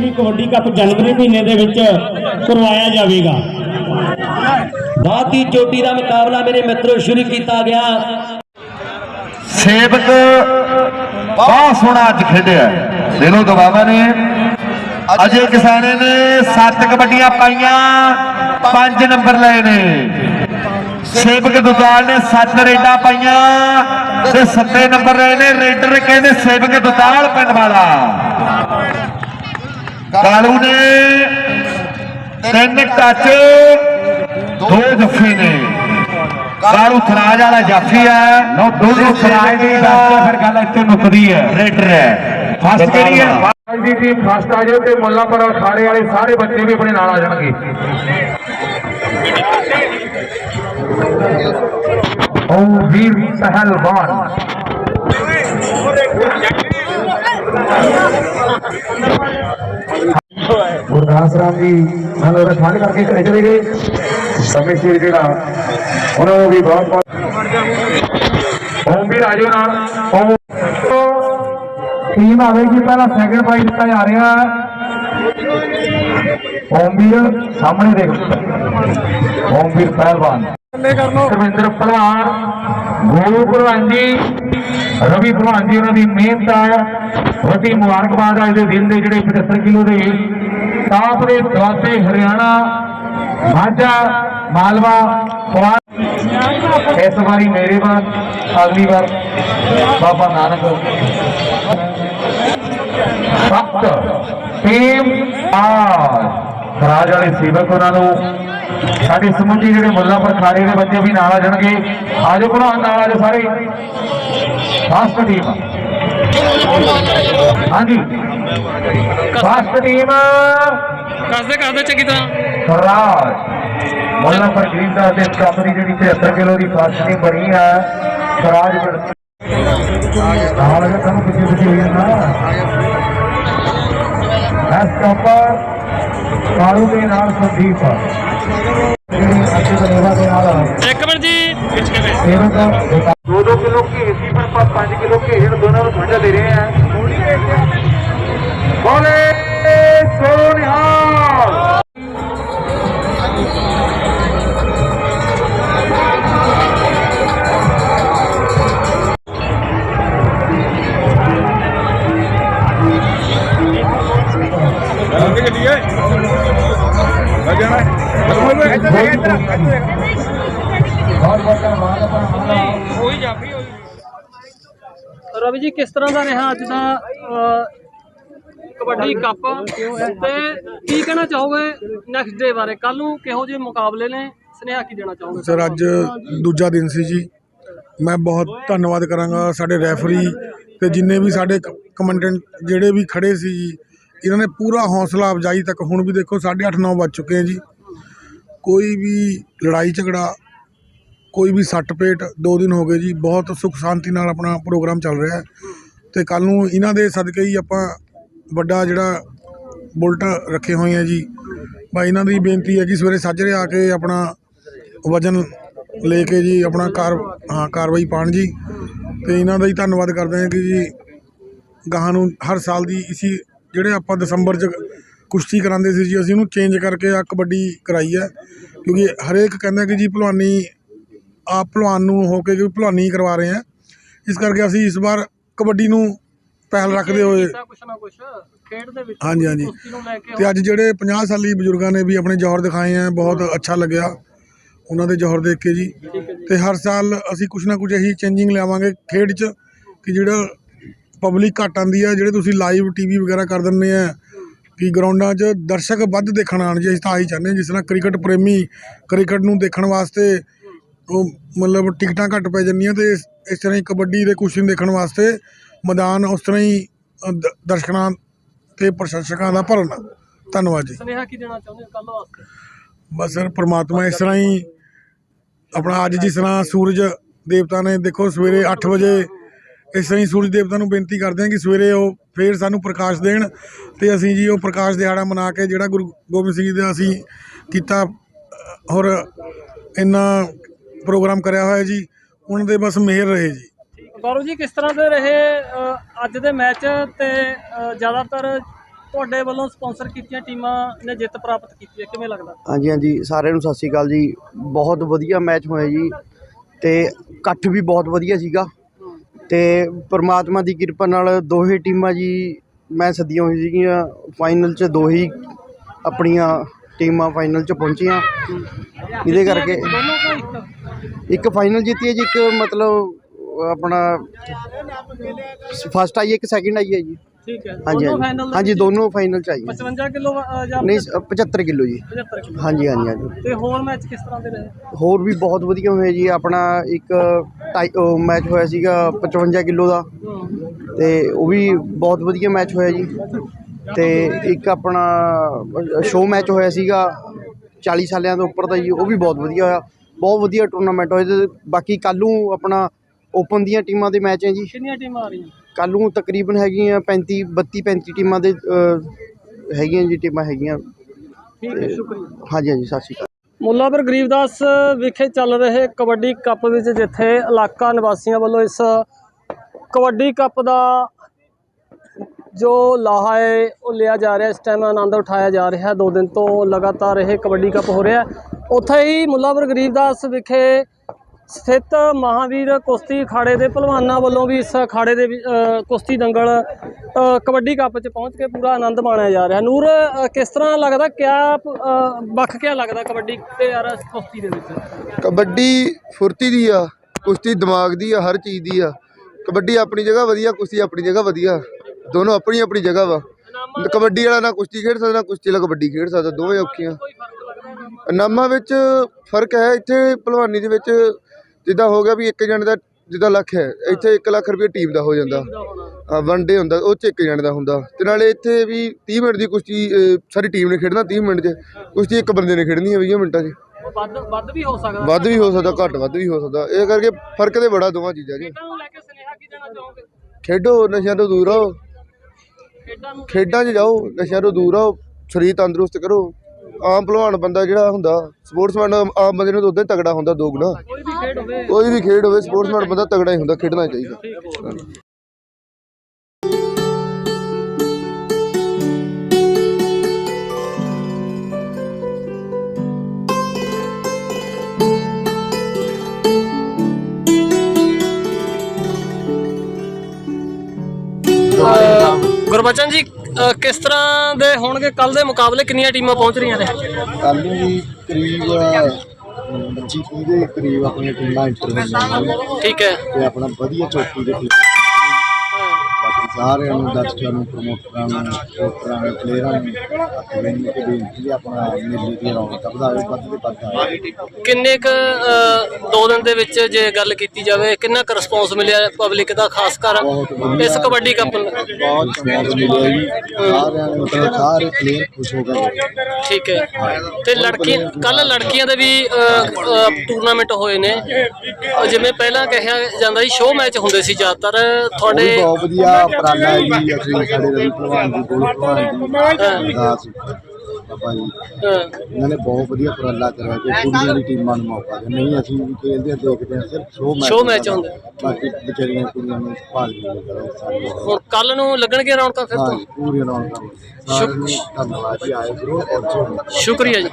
ਵੀ kabaddi cup ਜਨਵਰੀ ਮਹੀਨੇ ਦੇ ਵਿੱਚ ਕਰਵਾਇਆ ਜਾਵੇਗਾ। ਬਹੁਤ ਹੀ ਚੋਟੀ ਦਾ ਮੁਕਾਬਲਾ ਮੇਰੇ ਮਿੱਤਰੋ ਸ਼ੁਰੂ ਕੀਤਾ ਗਿਆ। ਸੇਵਕ ਬਹੁਤ ਸੋਹਣਾ ਅੱਜ ਖੇਡਿਆ ਦਿਲੋਂ ਗਵਾਵਾ ਨੇ। ਅਜੇ ਕਿਸਾਨੇ ਨੇ ਸੱਤ ਕਬੱਡੀਆਂ ਪਾਈਆਂ ਪੰਜ ਨੰਬਰ ਲਏ ਨੇ। ਸੇਵਕ ਦੁਦਾਲ ਨੇ ਸੱਤ ਰੇਡਾਂ ਪਾਈਆਂ ਤੇ ਸੱਤੇ ਨੰਬਰ ਲਏ ਨੇ। ਰੇਡਰ ਕਹਿੰਦੇ ਸੇਵਕ ਦੁਦਾਲ ਪਿੰਡ ਵਾਲਾ। ਕਾਲੂ ਨੇ ਤਿੰਨ ਟੱਚ ਦੋ ਜੱਫੇ ਨੇ। ਕਾਲੂ ਥਰਾਜ ਵਾਲਾ ਜਾਫੀ ਹੈ। ਨੋ। ਦੋਨੋਂ ਥਰਾਜ ਦੀ ਦੱਸ ਫਿਰ ਗੱਲ ਇੱਥੇ ਮੁੱਕਦੀ ਹੈ। ਰੇਡਰ ਹੈ। ਫਸਟ ਕਿਹੜੀ ਹੈ? ਅੱਜ ਦੀ ਟੀਮ ਫਸਟ ਆ ਜਾਓ ਤੇ ਮੁੱਲਾਂਪੁਰ ਅਖਾੜੇ ਵਾਲੇ ਸਾਰੇ ਬੱਚੇ ਵੀ ਆਪਣੇ ਨਾਲ ਆ ਜਾਣਗੇ। ਓ ਵੀਰ ਪਹਿਲਵਾਨ ਗੁਰਦਾਸ ਰਾਮ ਜੀ ਨਾਲ ਉਹਦਾ ਕਰਕੇ ਘਰੇ ਚਲੇ ਗਏ। ਸਮੇਂ ਸਿਰ ਜਿਹੜਾ ਉਹਨਾਂ ਨੂੰ ਵੀ ਬਹੁਤ ਬਹੁਤ ਓਮ ਵੀ ਰਾਜੋ ਨਾਲ। ਓਮ ਟੀਮ ਆਵੇਗੀ ਪਹਿਲਾਂ ਸੈਕਿੰਡ ਪ੍ਰਾਈਜ਼ ਦਿੱਤਾ ਜਾ ਰਿਹਾ। ਓਮਵੀਰ ਸਾਹਮਣੇ ਦੇਖ। ਓਮਵੀਰ ਪਹਿਲਵਾਨ। ਧਰਮਿੰਦਰ ਭਲਵਾਨ ਗੋਲੂ ਭਲਵਾਨ ਜੀ ਰਵੀ ਭਲਵਾਨ ਜੀ ਉਹਨਾਂ ਦੀ ਮਿਹਨਤ ਆ। ਵੱਡੀ ਮੁਬਾਰਕਬਾਦ ਆ ਇਹਦੇ ਦਿਨ ਦੇ ਜਿਹੜੇ 75 ਕਿਲੋ ਦੇ। ਟਾਪ ਦੇ ਦੁਆਬੇ ਹਰਿਆਣਾ, ਮਾਝਾ, ਮਾਲਵਾ ਪੁਆਧ ਇਸ ਵਾਰੀ ਮੇਰੇ ਵਾਰ, ਅਗਲੀ ਵਾਰ ਬਾਬਾ ਨਾਨਕ। ਸਖਤ ਟੀਮ ਆ ਰਾਜ ਵਾਲੇ ਸੇਵਕ ਉਹਨਾਂ ਨੂੰ ਸਾਡੇ ਸਮੁੰਜੀ ਜਿਹੜੇ ਮੁੱਲਾਂਪੁਰ ਖਾੜੇ ਦੇ ਬੱਚੇ ਵੀ ਨਾਲ ਆ ਜਾਣਗੇ। ਆਜੋ ਭਲਵਾਨ ਨਾਲ ਆਜੋ ਸਾਰੇ। Fast team. ਹਾਂਜੀ। Fast team. ਕਰਦੇ ਕਰਦੇ ਚੰਗੀ ਤਰ੍ਹਾਂ। ਰਾਜ ਮੁੱਲਾਂਪੁਰ ਗ੍ਰੀਨ ਦਾ ਤੇ ਦੀ ਜਿਹੜੀ 73 ਕਿਲੋ ਦੀ ਫਾਸਟ ਟੀਮ ਬਣੀ ਆ। ਸਰਾਜ ਨਾਲ ਅਗਰ ਤੁਹਾਨੂੰ ਪਿੱਛੇ ਪਿੱਛੇ ਹੋਈ ਨਾ ਐਸ ਕੱਪਰ ਕਾਲੂ ਦੇ ਨਾਲ ਸੰਦੀਪ ਇੱਕ ਮਿੰਟ ਜੀ ਦੋ ਦੋ ਕਿਲੋ ਘੀ ਸੀ ਪਰ 5 ਕਿਲੋ ਘੀ ਜਿਹੜਾ ਦੋਨਾਂ ਨੂੰ ਸਾਂਝਾ ਦੇ ਬਹੁਤ ਬਹੁਤ ਧੰਨਵਾਦ ਆਪਣਾ ਹੋਈ ਜਾਫੀ ਹੋਈ ਰਵੀ ਜੀ, ਕਿਸ ਤਰ੍ਹਾਂ ਦਾ ਰਿਹਾ ਅੱਜ ਦਾ ਕਬੱਡੀ ਕੱਪ? ਤੇ ਕੀ ਕਹਿਣਾ ਚਾਹੋਗੇ ਨੈਕਸਟ ਡੇ ਬਾਰੇ? ਕੱਲ ਨੂੰ ਕਿਹੋ ਜਿਹੇ ਮੁਕਾਬਲੇ ਨੇ? ਸੁਨੇਹਾ ਕੀ ਦੇਣਾ ਚਾਹੋਗੇ? ਸਰ, ਅੱਜ ਦੂਜਾ ਦਿਨ ਸੀ ਜੀ। ਮੈਂ ਬਹੁਤ ਧੰਨਵਾਦ ਕਰਾਂਗਾ ਸਾਡੇ ਰੈਫਰੀ ਤੇ ਜਿੰਨੇ ਵੀ ਸਾਡੇ ਕਮੈਂਟੈਂਟ ਜਿਹੜੇ ਵੀ ਖੜੇ ਸੀ ਜੀ, ਇਹਨਾਂ ਨੇ ਪੂਰਾ ਹੌਸਲਾ ਅਫਜਾਈ ਤੱਕ। ਹੁਣ ਵੀ ਦੇਖੋ 8:30 9 ਵੱਜ ਚੁੱਕੇ ਆ ਜੀ। ਕੋਈ ਵੀ ਲੜਾਈ ਝਗੜਾ, ਕੋਈ ਵੀ ਸੱਟ ਪੇਟ ਦੋ ਦਿਨ ਹੋ ਗਏ ਜੀ, ਬਹੁਤ ਸੁੱਖ ਸ਼ਾਂਤੀ ਨਾਲ ਆਪਣਾ ਪ੍ਰੋਗਰਾਮ ਚੱਲ ਰਿਹਾ ਅਤੇ ਕੱਲ੍ਹ ਨੂੰ ਇਹਨਾਂ ਦੇ ਸਦਕੇ ਹੀ ਆਪਾਂ ਵੱਡਾ ਜਿਹੜਾ ਬੁਲਟ ਰੱਖੇ ਹੋਏ ਆ ਜੀ। ਬਾ ਇਹਨਾਂ ਦੀ ਬੇਨਤੀ ਹੈ ਕਿ ਸਵੇਰੇ ਸਾਜਰੇ ਆ ਕੇ ਆਪਣਾ ਵਜਨ ਲੈ ਕੇ ਜੀ, ਆਪਣਾ ਕਾਰ, ਹਾਂ, ਕਾਰਵਾਈ ਪਾਣ ਜੀ। ਤੇ ਇਹਨਾਂ ਦਾ ਹੀ ਧੰਨਵਾਦ ਕਰਦੇ ਹਾਂ ਕਿ ਜੀ ਗਾਹਾਂ ਨੂੰ ਹਰ ਸਾਲ ਦੀ ਇਸੀ, ਜਿਹੜੇ ਆਪਾਂ ਦਸੰਬਰ 'ਚ ਕੁਸ਼ਤੀ ਕਰਾਉਂਦੇ ਸੀ ਜੀ ਅਸੀਂ ਉਹਨੂੰ ਚੇਂਜ ਕਰਕੇ ਆ ਕਬੱਡੀ ਕਰਾਈ ਹੈ। ਕਿਉਂਕਿ ਹਰੇਕ ਕਹਿੰਦਾ ਕਿ ਜੀ ਭਲਵਾਨੀ ਆਪ ਭਲਵਾਨ ਨੂੰ ਹੋ ਕੇ ਕਿ ਭਲਵਾਨੀ ਕਰਵਾ ਰਹੇ ਆ। ਇਸ ਕਰਕੇ ਅਸੀਂ ਇਸ ਵਾਰ ਕਬੱਡੀ ਨੂੰ ਪਹਿਲ ਰੱਖਦੇ ਹੋਏ ਕੁਛ ਕੁਛ ਹਾਂਜੀ, ਹਾਂਜੀ। ਤੇ ਅੱਜ ਜਿਹੜੇ 50 ਸਾਲੀ ਬਜ਼ੁਰਗਾਂ ਨੇ ਵੀ ਆਪਣੇ ਜੌਹਰ ਦਿਖਾਏ ਆ ਬਹੁਤ ਅੱਛਾ ਲੱਗਿਆ। ਉਹਨਾਂ ਦੇ ਜੌਹਰ ਦੇਖ ਕੇ ਜੀ। ਤੇ ਹਰ ਸਾਲ ਅਸੀਂ ਕੁਝ ਨਾ ਕੁਝ ਇਹੀ ਚੇਂਜਿੰਗ ਲਿਆਵਾਂਗੇ ਖੇਡ 'ਚ ਕਿ ਜਿਹੜਾ ਪਬਲਿਕ ਘੱਟ ਆਂਦੀ ਆ ਜਿਹੜੇ ਤੁਸੀਂ ਲਾਈਵ ਟੀਵੀ ਵਗੈਰਾ ਕਰ ਦਿੰਦੇ ਆ ਕਿ ਗਰਾਊਂਡਾਂ 'ਚ ਦਰਸ਼ਕ ਵੱਧ ਦੇਖਣ ਆਣ ਜੀ ਅਸੀਂ ਤਾਂ ਆਹੀ ਚਾਹੁੰਦੇ ਹਾਂ ਜਿਸ ਤਰ੍ਹਾਂ ਕ੍ਰਿਕਟ ਪ੍ਰੇਮੀ ਕ੍ਰਿਕਟ ਨੂੰ ਦੇਖਣ ਵਾਸਤੇ ਉਹ ਮਤਲਬ ਟਿਕਟਾਂ ਘੱਟ ਪੈ ਜਾਂਦੀਆਂ ਤੇ ਇਸ ਇਸ ਤਰ੍ਹਾਂ ਹੀ ਕਬੱਡੀ ਦੇ ਕੁਸ਼ਤੀ ਦੇਖਣ ਵਾਸਤੇ ਮੈਦਾਨ ਉਸ ਤਰ੍ਹਾਂ ਹੀ ਦ- ਦਰਸ਼ਕਾਂ ਤੇ ਪ੍ਰਸ਼ੰਸਕਾਂ ਦਾ ਭਰਨਾ। ਧੰਨਵਾਦ ਜੀ। ਸੁਨੇਹਾ ਕੀ ਦੇਣਾ ਚਾਹੁੰਦੇ ਕੱਲ ਵਾਸਤੇ? ਬਸ ਸਰ ਪ੍ਰਮਾਤਮਾ ਇਸ ਤਰ੍ਹਾਂ ਹੀ ਆਪਣਾ ਅੱਜ ਜਿਸ ਤਰ੍ਹਾਂ ਸੂਰਜ ਦੇਵਤਾ ਨੇ ਦੇਖੋ ਸਵੇਰੇ 8 ਵਜੇ ਇਸ ਤਰ੍ਹਾਂ ਹੀ ਸੂਰਜ ਦੇਵਤਾ ਨੂੰ ਬੇਨਤੀ ਕਰਦੇ ਹਾਂ ਕਿ ਸਵੇਰੇ ਉਹ ਫੇਰ ਸਾਨੂੰ ਪ੍ਰਕਾਸ਼ ਦੇਣ ਤੇ ਅਸੀਂ ਜੀ ਉਹ ਪ੍ਰਕਾਸ਼ ਦਿਹਾੜਾ ਮਨਾ ਕੇ ਜਿਹੜਾ ਗੁਰੂ ਗੋਬਿੰਦ ਸਿੰਘ ਜੀ ਦਾ ਅਸੀਂ ਕੀਤਾ ਔਰ ਇੰਨਾ ਪ੍ਰੋਗਰਾਮ ਕਰਿਆ ਹੋਇਆ ਜੀ ਉਹਨਾਂ ਦੇ ਬਸ ਮਿਹਰ ਰਹੇ ਜੀ। ਗੌਰਵ ਜੀ ਕਿਸ ਤਰ੍ਹਾਂ ਦੇ ਰਹੇ ਅੱਜ ਦੇ ਮੈਚ ਤੇ ਜ਼ਿਆਦਾਤਰ ਤੁਹਾਡੇ ਵੱਲੋਂ ਸਪਾਂਸਰ ਕੀਤੀਆਂ ਟੀਮਾਂ ਨੇ ਜਿੱਤ ਪ੍ਰਾਪਤ ਕੀਤੀ ਹੈ ਕਿਵੇਂ ਲੱਗਦਾ? ਹਾਂਜੀ ਹਾਂਜੀ ਸਾਰਿਆਂ ਨੂੰ ਸਤਿ ਸ਼੍ਰੀ ਅਕਾਲ ਜੀ। ਬਹੁਤ ਵਧੀਆ ਮੈਚ ਹੋਇਆ ਜੀ ਤੇ ਇਕੱਠ ਵੀ ਬਹੁਤ ਵਧੀਆ ਸੀਗਾ। ਅਤੇ ਪਰਮਾਤਮਾ ਦੀ ਕਿਰਪਾ ਨਾਲ ਦੋਹੇ ਟੀਮਾਂ ਜੀ, ਮੈਂ ਸੱਦੀਆਂ ਹੋਈ ਸੀਗੀਆਂ। ਫਾਈਨਲ 'ਚ ਦੋ ਹੀ ਆਪਣੀਆਂ ਟੀਮਾਂ ਫਾਈਨਲ 'ਚ ਪਹੁੰਚੀਆਂ। ਇਹਦੇ ਕਰਕੇ ਇੱਕ ਇੱਕ ਫਾਈਨਲ ਜਿੱਤੀ ਹੈ ਜੀ, ਇੱਕ ਮਤਲਬ ਆਪਣਾ ਫਸਟ ਆਈ ਹੈ, ਇੱਕ ਸੈਕਿੰਡ ਆਈ ਹੈ ਜੀ। ਠੀਕ ਹੈ। ਹਾਂਜੀ ਦੋਨੋਂ ਹਾਂਜੀ। ਫਾਈਨਲ ਹਾਂਜੀ ਦੋਨੋਂ ਫਾਈਨਲ 'ਚ ਆਈ ਹੈ। 55 ਕਿਲੋ ਜਾਂ ਨਹੀਂ 75 ਕਿਲੋ ਜੀ। 75 ਕਿਲੋ। ਹਾਂਜੀ ਹਾਂਜੀ ਹਾਂਜੀ। ਤੇ ਹੋਰ ਮੈਚ ਕਿਸ ਤਰ੍ਹਾਂ ਦੇ ਰਹੇ? ਹੋਰ ਵੀ ਬਹੁਤ ਵਧੀਆ ਹੋਏ ਜੀ। ਆਪਣਾ ਇੱਕ ਮੈਚ ਹੋਇਆ ਸੀਗਾ 55 ਕਿਲੋ ਦਾ। ਤੇ ਉਹ ਵੀ ਬਹੁਤ ਵਧੀਆ ਮੈਚ ਹੋਇਆ ਜੀ। ਤੇ ਇੱਕ ਆਪਣਾ ਸ਼ੋਅ ਮੈਚ ਹੋਇਆ ਸੀਗਾ 40 ਸਾਲਿਆਂ ਤੋਂ ਉੱਪਰ ਦਾ ਜੀ। ਉਹ ਵੀ ਬਹੁਤ ਵਧੀਆ ਹੋਇਆ। ਬਹੁਤ ਵਧੀਆ ਟੂਰਨਾਮੈਂਟ ਹੋਇਆ। ਤੇ ਬਾਕੀ ਕੱਲ੍ਹ ਨੂੰ ਆਪਣਾ ਓਪਨ ਦੀਆਂ ਟੀਮਾਂ ਦੇ ਮੈਚ ਹੈ ਜੀ। ਕਿੰਨੀਆਂ ਟੀਮਾਂ ਆ ਰਹੀਆਂ? ਕੱਲ੍ਹ ਨੂੰ ਤਕਰੀਬਨ ਹੈਗੀਆਂ 35 32 35 ਟੀਮਾਂ ਦੇ ਹੈਗੀਆਂ ਜੀ ਟੀਮਾਂ ਹੈਗੀਆਂ। ਠੀਕ ਹੈ ਸ਼ੁਕਰੀਆ। ਹਾਂਜੀ ਹਾਂਜੀ ਸਤਿ ਸ਼੍ਰੀ ਅਕਾਲ। ਮੁੱਲਾਪੁਰ ਗਰੀਬਦਾਸ ਵਿਖੇ ਚੱਲ ਰਹੇ ਕਬੱਡੀ ਕੱਪ ਵਿੱਚ ਜਿੱਥੇ ਇਲਾਕਾ ਨਿਵਾਸੀਆਂ ਵੱਲੋਂ ਇਸ ਕਬੱਡੀ ਕੱਪ ਦਾ ਜੋ ਲਾਹਾ ਹੈ ਉਹ ਲਿਆ ਜਾ ਰਿਹਾ। ਇਸ ਟਾਈਮ ਆਨੰਦ ਉਠਾਇਆ ਜਾ ਰਿਹਾ ਦੋ ਦਿਨ ਤੋਂ ਲਗਾਤਾਰ ਇਹ ਕਬੱਡੀ ਕੱਪ ਹੋ ਰਿਹਾ ਉੱਥੇ ਹੀ ਮੁੱਲਾਪੁਰ ਗਰੀਬਦਾਸ ਵਿਖੇ ਸਥਿਤ ਮਹਾਵੀਰ ਕੁਸ਼ਤੀ ਅਖਾੜੇ ਦੇ ਪਹਿਲਵਾਨਾਂ ਵੱਲੋਂ ਵੀ ਇਸ ਅਖਾੜੇ ਦੇ ਕੁਸ਼ਤੀ ਦੰਗਲ ਕਬੱਡੀ ਕੱਪ 'ਚ ਪਹੁੰਚ ਕੇ ਪੂਰਾ ਆਨੰਦ ਮਾਣਿਆ ਜਾ ਰਿਹਾ। ਨੂਰ ਕਿਸ ਤਰ੍ਹਾਂ ਲੱਗਦਾ ਕਿਆ ਵੱਖ ਕਿਆ ਲੱਗਦਾ ਕਬੱਡੀ ਤੇ ਯਾਰ ਕੁਸ਼ਤੀ ਦੇ ਵਿੱਚ? ਕਬੱਡੀ ਫੁਰਤੀ ਦੀ ਆ ਕੁਸ਼ਤੀ ਦਿਮਾਗ ਦੀ ਆ ਹਰ ਚੀਜ਼ ਦੀ ਆ। ਕਬੱਡੀ ਆਪਣੀ ਜਗ੍ਹਾ ਵਧੀਆ ਕੁਸ਼ਤੀ ਆਪਣੀ ਜਗ੍ਹਾ ਵਧੀਆ। ਦੋਨੋਂ ਆਪਣੀ ਆਪਣੀ ਜਗ੍ਹਾ ਵਾ। ਕਬੱਡੀ ਵਾਲਾ ਨਾ ਕੁਸ਼ਤੀ ਖੇਡ ਸਕਦਾ ਨਾ ਕੁਸ਼ਤੀ ਵਾਲਾ ਕਬੱਡੀ ਖੇਡ ਸਕਦਾ ਦੋਵੇਂ ਔਖੀਆਂ। ਇਨਾਮਾਂ ਵਿੱਚ ਫ਼ਰਕ ਹੈ ਇੱਥੇ ਭਲਵਾਨੀ ਦੇ ਵਿੱਚ ਜਿੱਦਾਂ ਹੋ ਗਿਆ ਵੀ ਇੱਕ ਜਣੇ ਦਾ ਜਿੱਦਾਂ ਲੱਖ ਹੈ ਇੱਥੇ 1 ਲੱਖ ਰੁਪਏ ਟੀਮ ਦਾ ਹੋ ਜਾਂਦਾ। ਵਨ ਡੇ ਹੁੰਦਾ ਉਹ ਚ ਇੱਕ ਜਣੇ ਦਾ ਹੁੰਦਾ। ਤੇ ਨਾਲੇ ਇੱਥੇ ਵੀ 30 ਮਿੰਟ ਦੀ ਕੁਸ਼ਤੀ ਸਾਰੀ ਟੀਮ ਨੇ ਖੇਡਣਾ 30 ਮਿੰਟ 'ਚ। ਕੁਸ਼ਤੀ ਇੱਕ ਬੰਦੇ ਨੇ ਖੇਡਣੀ ਹੈ 20 ਮਿੰਟਾਂ 'ਚ। ਵੱਧ ਵੱਧ ਵੀ ਹੋ ਸਕਦਾ। ਵੱਧ ਵੀ ਹੋ ਸਕਦਾ ਘੱਟ ਵੱਧ ਵੀ ਹੋ ਸਕਦਾ। ਇਹ ਕਰਕੇ ਫ਼ਰਕ ਤੇ ਬੜਾ ਦੋਵਾਂ ਚੀਜ਼ਾਂ 'ਚ। ਖੇਡਾਂ ਨੂੰ ਲੈ ਕੇ ਸੁਨੇਹਾ ਕੀ ਦੇਣਾ ਚਾਹੋਗੇ? ਖੇਡੋ ਨਸ਼ਿਆਂ ਤੋਂ ਦੂਰ ਰਹੋ। ਖੇਡਾਂ 'ਚ ਜਾਓ ਨਸ਼ਿਆਂ ਤੋਂ ਦੂਰ ਰਹੋ। ਸਰੀਰ ਤੰਦਰੁਸਤ ਕਰੋ। ਆਮ ਭਲਵਾਨ ਬੰਦਾ ਜਿਹੜਾ ਹੁੰਦਾ ਸਪੋਰਟਸਮੈਨ ਆਮ ਬੰਦੇ ਨੂੰ ਉਦਾਂ ਤਗੜਾ ਹੁੰਦਾ ਦੋ ਗੁਣਾ ਕੋਈ ਵੀ ਖੇਡ ਹੋਵੇ। ਕੋਈ ਵੀ ਖੇਡ ਹੋਵੇ ਸਪੋਰਟਸਮੈਨ ਬੰਦਾ ਤਗੜਾ ਹੀ ਹੁੰਦਾ ਖੇਡਣਾ ਚਾਹੀਦਾ। ਗੁਰਬਚਨ ਜੀ ਅ, ਕਿਸ ਤਰ੍ਹਾਂ ਦੇ ਹੋਣਗੇ? ਕੱਲ ਦੇ ਮੁਕਾਬਲੇ ਕਿੰਨੀਆਂ ਟੀਮਾਂ ਪਹੁੰਚ ਰਹੀਆਂ ਨੇ? ਨੂੰ ਜੀ ਕਰੀਬ 25 ਤੀਹ ਦੇ ਕਰੀਬ ਆਪਣੀਆਂ ਟੀਮਾਂ ਇੰਟਰ ਹੋਈਆਂ ਨੇ। ਠੀਕ ਹੈ। ਤੇ ਆਪਣਾ ਵਧੀਆ ਚੋਟੀ ਦੇ ਸਾਰਿਆਂ ਨੂੰ ਦਰਸ਼ਕਾਂ ਨੂੰ ਪ੍ਰਮੋਟਰਾਂ ਨੂੰ ਸਪੋਰਟਰਾਂ ਨੂੰ ਪਲੇਅਰਾਂ ਨੂੰ ਹੱਥ ਬੰਨ੍ਹ ਕੇ ਬੇਨਤੀ ਹੈ ਆਪਣਾ ਮੇਲੇ ਦੀ ਰੌਣਕ ਵਧਾਵੇ ਵੱਧ ਤੋਂ ਵੱਧ ਆਵੇ ਕਿੰਨੇ ਕ ਦੋ ਦਿਨ ਦੇ ਵਿੱਚ ਜੇ ਗੱਲ ਕੀਤੀ ਜਾਵੇ ਕਿੰਨਾ ਕੁ ਰਿਸਪੌਂਸ ਮਿਲਿਆ ਪਬਲਿਕ ਦਾ ਖਾਸ ਕਰ ਬਹੁਤ ਵਧੀਆ। ਇਸ ਕਬੱਡੀ ਕੱਪ ਨੂੰ? ਬਹੁਤ ਸਮਾਜ ਮਿਲਿਆ ਜੀ। ਸਾਰਿਆਂ ਨੇ ਮਤਲਬ ਸਾਰੇ ਪਲੇਅਰ ਖੁਸ਼ ਹੋ ਗਏ। ਠੀਕ ਹੈ। ਤੇ ਲੜਕੀਆਂ ਕੱਲ ਲੜਕੀਆਂ ਦੇ ਵੀ ਟੂਰਨਾਮੈਂਟ ਹੋਏ ਨੇ। ਜਿਵੇਂ ਪਹਿਲਾਂ ਕਿਹਾ ਜਾਂਦਾ ਸੀ ਸ਼ੋਅ ਮੈਚ ਹੁੰਦੇ ਸੀ ਜ਼ਿਆਦਾਤਰ। ਉਹ ਵੀ ਤੁਹਾਡੇ ਬਹੁਤ ਵਧੀਆ ਉਪਰਾਲਾ ਹੈ ਜੀ ਅਸੀਂ ਸਾਡੇ ਰਵੀ ਭਲਵਾਨ ਜੀ ਗੋਲ ਭਲਵਾਨ ਜੀ। ਦਾਸ ਬਾਬਾ ਜੀ। ਹਾਂ, ਇਹਨਾਂ ਨੇ ਬਹੁਤ ਵਧੀਆ ਉਪਰਾਲਾ ਕਰਿਆ ਕਿ ਕੁੜੀਆਂ ਦੀ ਟੀਮਾਂ ਨੂੰ ਮੌਕਾ ਦੇ ਨਹੀਂ ਅਸੀਂ ਵੀ ਖੇਡਦੇ ਹਾਂ ਦੇਖਦੇ ਹਾਂ ਸਿਰਫ ਸ਼ੋਅ ਮੈਚ Show match ਹੁੰਦੇ। ਬਾਕੀ ਵਿਚਾਰੀਆਂ ਕੁੜੀਆਂ ਨੂੰ ਭਾਗ ਨਹੀਂ ਕਰੋ ਸਾਰੀਆਂ ਹੁਣ ਕੱਲ ਨੂੰ ਲੱਗਣਗੇ ਰੌਣਕਾਂ ਫਿਰ ਹਾਂ ਤੋਂ ਜੀ, ਪੂਰੀਆਂ ਰੌਣਕਾਂ। ਸਾਰਿਆਂ ਨੂੰ ਧੰਨਵਾਦ ਜੀ ਆਏ ਬਰੋ ਔਰ ਜੀ ਸ਼ੁਕਰੀਆ ਜੀ।